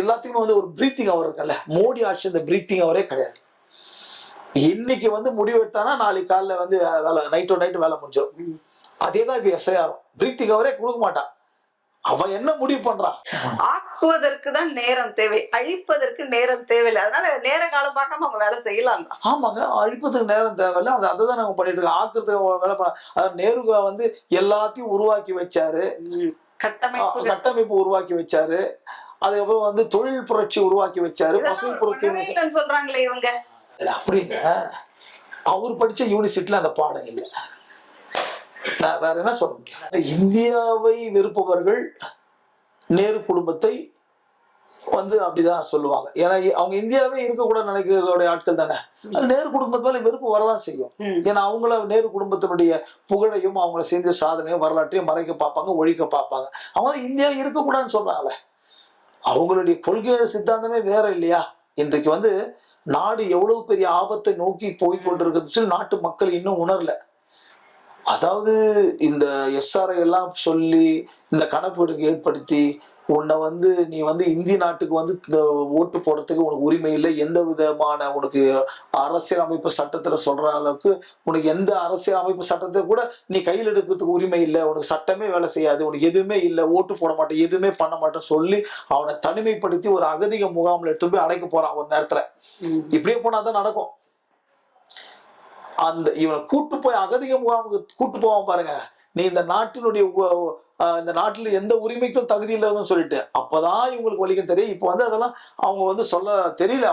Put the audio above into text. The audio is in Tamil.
எல்லாத்துக்குமே வந்து ஒரு பிரீத்திங் அவர் இருக்குல்ல மோடி ஆட்சி அந்த பிரீத்திங் அவரே கிடையாது. இன்னைக்கு வந்து முடிவெட்டானா நாளைக்கு காலைல வந்து வேலை நைட்டோ நைட்டு வேலை முடிஞ்சிடும் அதே தான் இப்போ எஸ்ஐஆரும் பிரீத்திங் அவரே கொடுக்க மாட்டான். அவன் என்ன முடிவு பண்றான் ஆக்குவதற்கு தான் நேரம் தேவை. அழிப்பதற்கு நேரம் தேவையில்லை. அதனால நேர காலம் பார்க்காம அவங்க வேலை செய்யலாம் ஆமாங்க. அழிப்பதுக்கு நேரம் தேவையில்ல. அது அதை தான் நாங்கள் பண்ணிட்டு இருக்கோம். ஆக்குறதுக்கு வேலை பண்ண அதாவது நேரு வந்து எல்லாத்தையும் உருவாக்கி வச்சாரு. கட்டமைப்பு கட்டமைப்பு உருவாக்கி வச்சாரு. அதுக்கப்புறம் வந்து தொழில் புரட்சி உருவாக்கி வச்சாரு பசுமை புரட்சி சொல்றாங்களே இவங்க. அப்படிங்க அவர் படிச்ச யூனிவர்சிட்டில அந்த பாடம் இல்லை. நான் வேற என்ன சொல்ல முடியும்? இந்தியாவை வெறுப்பவர்கள் நேரு குடும்பத்தை வந்து அப்படிதான் சொல்லுவாங்க. ஏன்னா அவங்க இந்தியாவே இருக்கக்கூடாது நினைக்கக்கூடிய ஆட்கள் தானே. நேரு குடும்பத்து மேல வெறுப்பு வரதான் செய்யும். ஏன்னா அவங்கள நேரு குடும்பத்தினுடைய புகழையும் அவங்கள செஞ்ச சாதனையும் வரலாற்றையும் மறைக்க பார்ப்பாங்க ஒழிக்க பார்ப்பாங்க. அவங்க இந்தியா இருக்கக்கூடாதுன்னு சொல்றாங்களே. அவங்களுடைய கொள்கை சித்தாந்தமே வேற இல்லையா? இன்றைக்கு வந்து நாடு எவ்வளவு பெரிய ஆபத்தை நோக்கி போய் கொண்டிருக்கிறது நாட்டு மக்கள் இன்னும் உணரல. அதாவது இந்த எஸ்ஆர்ஐ எல்லாம் சொல்லி இந்த கணக்கெடுக்கு ஏற்படுத்தி உன்னை வந்து நீ வந்து இந்திய நாட்டுக்கு வந்து இந்த ஓட்டு போடுறதுக்கு உனக்கு உரிமை இல்லை. எந்த விதமான உனக்கு அரசியல் அமைப்பு சட்டத்துல சொல்ற அளவுக்கு உனக்கு எந்த அரசியல் அமைப்பு சட்டத்தை கூட நீ கையில் எடுக்கிறதுக்கு உரிமை இல்லை. உனக்கு சட்டமே வேலை செய்யாது. உனக்கு எதுவுமே இல்லை. ஓட்டு போட மாட்டேன். எதுவுமே பண்ண மாட்டேன்னு சொல்லி அவனை தனிமைப்படுத்தி ஒரு அகதிக முகாமில் எடுத்து போய் அடைக்க போறான் ஒரு நேரத்துல. இப்படியே போனா தான் நடக்கும். அந்த இவனை கூட்டு போய் அகதிக முகாமுக்கு கூட்டு போவான் பாருங்க. நீ இந்த நாட்டினுடைய இந்த நாட்டில் எந்த உரிமைக்கும் தகுதி இல்லாதன்னு சொல்லிட்டு அப்பதான் இவங்களுக்கு வலிக்கும் தெரியும். இப்போ வந்து அதெல்லாம் அவங்க வந்து சொல்ல தெரியல.